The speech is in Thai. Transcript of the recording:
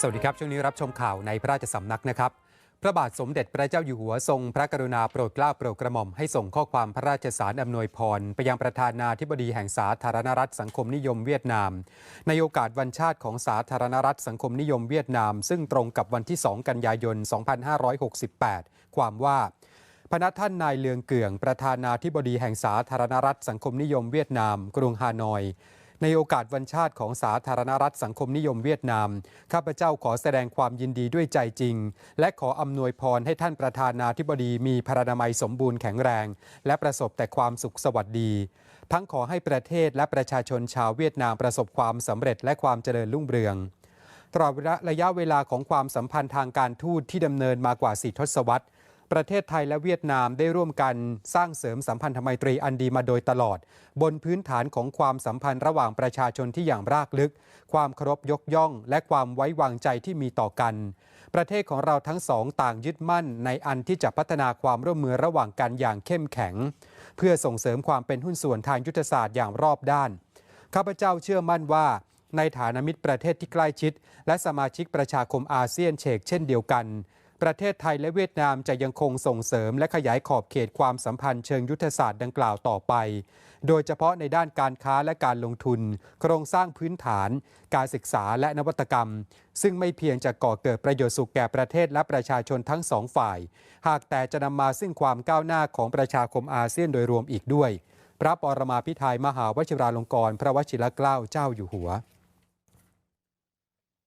สวัสดีครับ ช่วงนี้รับชมข่าวในพระราชสำนักนะครับ พระบาทสมเด็จพระเจ้าอยู่หัวทรงพระกรุณาโปรดเกล้าโปรดกระหม่อมให้ส่งข้อความพระราชสารอำนวยพร ไปยังประธานาธิบดีแห่งสาธารณรัฐสังคมนิยมเวียดนาม ในโอกาสวันชาติของสาธารณรัฐสังคมนิยมเวียดนาม ซึ่งตรงกับวันที่ 2 กันยายน 2568 ความว่าพระนักท่านนายเลืองเกื่อง ประธานาธิบดีแห่งสาธารณรัฐสังคมนิยมเวียดนาม กรุงฮานอย ในโอกาสวันชาติของสาธารณรัฐสังคมนิยมเวียดนาม ข้าพเจ้าขอแสดงความยินดีด้วยใจจริง และขออำนวยพรให้ท่านประธานาธิบดีมีพรานามัยสมบูรณ์แข็งแรง และประสบแต่ความสุขสวัสดี ทั้งขอให้ประเทศและประชาชนชาวเวียดนามประสบความสำเร็จและความเจริญรุ่งเรืองตลอดระยะเวลาของความสัมพันธ์ทางการทูตที่ดำเนินมากว่า4ทศวรรษ ประเทศไทยและเวียดนามได้ร่วมกันสร้างเสริมสัมพันธไมตรีอันดีมาโดยตลอด บนพื้นฐานของความสัมพันธ์ระหว่างประชาชนที่อย่างรากลึก ความเคารพยกย่อง และความไว้วางใจที่มีต่อกัน ประเทศของเราทั้งสองต่างยึดมั่น ในอันที่จะพัฒนาความร่วมมือระหว่างกันอย่างเข้มแข็ง เพื่อส่งเสริมความเป็นหุ้นส่วนทางยุทธศาสตร์อย่างรอบด้านข้าพเจ้าเชื่อมั่นว่าในฐานะมิตรประเทศที่ใกล้ชิด และสมาชิกประชาคมอาเซียนเชกเช่นเดียวกัน ประเทศไทยและเวียดนามจะยังคงส่งเสริมและขยายขอบเขตความสัมพันธ์เชิงยุทธศาสตร์ดังกล่าวต่อไป โดยเฉพาะในด้านการค้าและการลงทุน โครงสร้างพื้นฐาน การศึกษาและนวัตกรรม ซึ่งไม่เพียงจะก่อเกิดประโยชน์สุขแก่ประเทศและประชาชนทั้งสองฝ่าย หากแต่จะนำมาซึ่งความก้าวหน้าของประชาคมอาเซียนโดยรวมอีกด้วย พระปรมาภิไธยมหาวชิราลงกรณ์พระวชิรเกล้าเจ้าอยู่หัว